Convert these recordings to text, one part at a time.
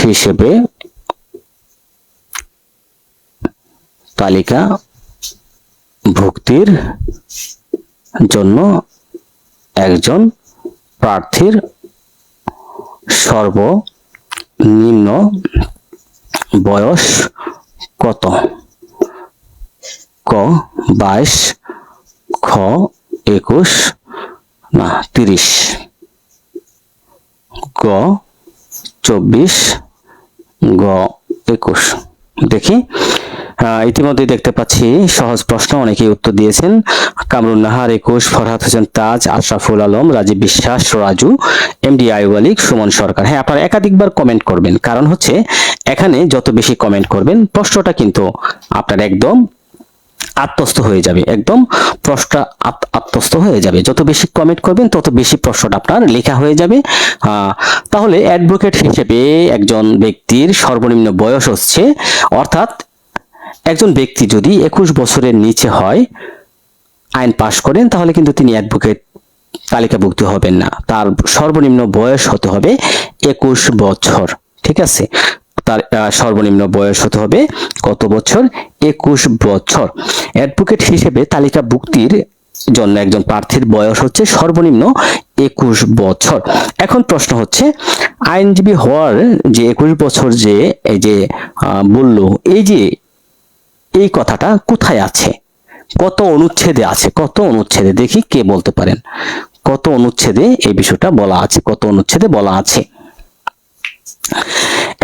হিসেবে তালিকা ভুক্তির জন্য একজন প্রার্থীর সর্বনিম্ন বয়স কত? ক, বাইশ, খ, একুশ, না, তিরিশ। গ চব্বিশ গ একুশ। দেখি। ইতিমধ্যে দেখতে পাচ্ছি, সহজ প্রশ্ন, অনেকেই উত্তর দিয়েছেন। কামরুন নাহার একুশ, ফরহাদ হোসেন তাজ, আশরাফুল আলম, রাজীব বিশ্বাস, রাজু এমডি আইওয়ালিক সুমন সরকার। হ্যাঁ আপনারা একাধিকবার কমেন্ট করবেন। কারণ হচ্ছে, এখানে যত বেশি কমেন্ট করবেন, প্রশ্নটা কিন্তু আপনার একদম আত্মস্থ হয়ে যাবে। একদম প্রশ্নটা আত- আত্মস্থ হয়ে যাবে। যত বেশি কমেন্ট করবেন, তত বেশি প্রশ্নটা আপনার লেখা হয়ে যাবে। তাহলে অ্যাডভোকেট হিসেবে একজন ব্যক্তির সর্বনিম্ন বয়স হচ্ছে, অর্থাৎ একজন ব্যক্তি যদি একুশ বছরের নিচে হয়, আইন পাশ করেন, তাহলে কিন্তু তিনি অ্যাডভোকেট তালিকাভুক্ত হবেন না। তার সর্বনিম্ন বয়স হতে হবে একুশ বছর। ঠিক আছে? তার সর্বনিম্ন বয়স হতে হবে কত বছর? একুশ বছর। অ্যাডভোকেট হিসেবে তালিকাভুক্তির জন্য একজন প্রার্থীর বয়স হচ্ছে সর্বনিম্ন একুশ বছর। এখন প্রশ্ন হচ্ছে, আইনজীবী হওয়ার যে একুশ বছর যে, এই যে বলল, এই যে, এই কথাটা কোথায় আছে? কত অনুচ্ছেদে আছে? কত অনুচ্ছেদে? দেখি কে বলতে পারেন। কত অনুচ্ছেদে এই বিষয়টা বলা আছে? কত অনুচ্ছেদে বলা আছে?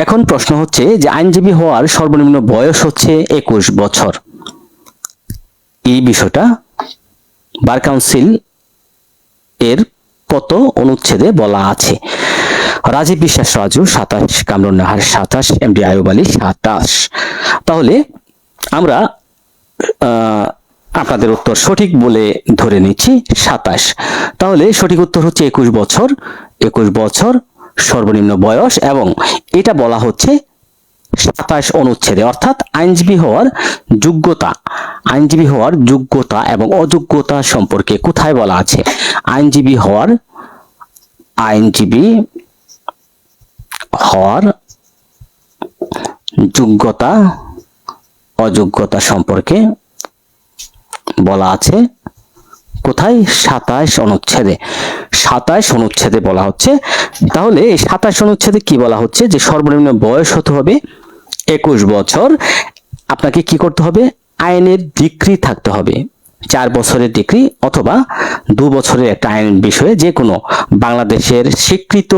এখন প্রশ্ন হচ্ছে যে আইনজীবী হওয়ার সর্বনিম্ন বয়স হচ্ছে একুশ বছর। এই বিষয়টা বার কাউন্সিল এর কত অনুচ্ছেদে বলা আছে? রাজীব বিশ্বাস রাজু, সাতাশ কামরুন নাহার সাতাশ এমডি আয়ুব আলী সাতাশ। তাহলে আমরা আপনাদের উত্তর সঠিক বলে ধরে নিচ্ছি সাতাশ। তাহলে সঠিক উত্তর হচ্ছে একুশ বছর একুশ বছর সর্বনিম্ন বয়স এবং এটা বলা হচ্ছে সাতাশ অনুচ্ছেদে, অর্থাৎ আইনজীবী হওয়ার যোগ্যতা, আইনজীবী হওয়ার যোগ্যতা এবং অযোগ্যতা সম্পর্কে কোথায় বলা আছে? আইনজীবী হওয়ার আইনজীবী হওয়ার যোগ্যতা, অযোগ্যতা সম্পর্কে বলা আছে। কোথায়? সাতাশ অনুচ্ছেদে। সাতাশ অনুচ্ছেদে বলা হচ্ছে, তাহলে এই সাতাশ অনুচ্ছেদে কি বলা হচ্ছে? যে সর্বনিম্ন বয়স হতে হবে একুশ বছর। আপনাকে কি করতে হবে? আইনের ডিগ্রি থাকতে হবে। চার বছরের ডিগ্রি অথবা দু বছরের একটা আইন বিষয়ে যে কোনো বাংলাদেশের স্বীকৃত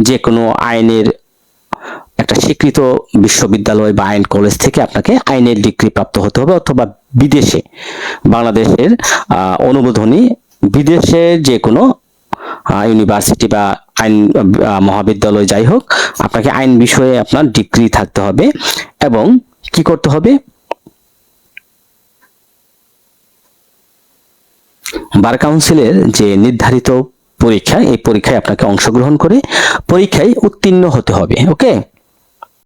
যে কোনো আইনের একটা স্বীকৃত বিশ্ববিদ্যালয় বা আইন কলেজ থেকে আপনাকে আইনের ডিগ্রি প্রাপ্ত হতে হবে অথবা বিদেশে, বাংলাদেশের অনুমোদনী বিদেশে যে কোনো ইউনিভার্সিটি বা আইন মহাবিদ্যালয় যাই হোক, আপনাকে আইন বিষয়ে আপনার ডিগ্রি থাকতে হবে এবং কি করতে হবে? বার কাউন্সিলের যে নির্ধারিত পরীক্ষা এই পরীক্ষায় আপনাকে অংশগ্রহণ করে পরীক্ষায় উত্তীর্ণ হতে হবে ওকে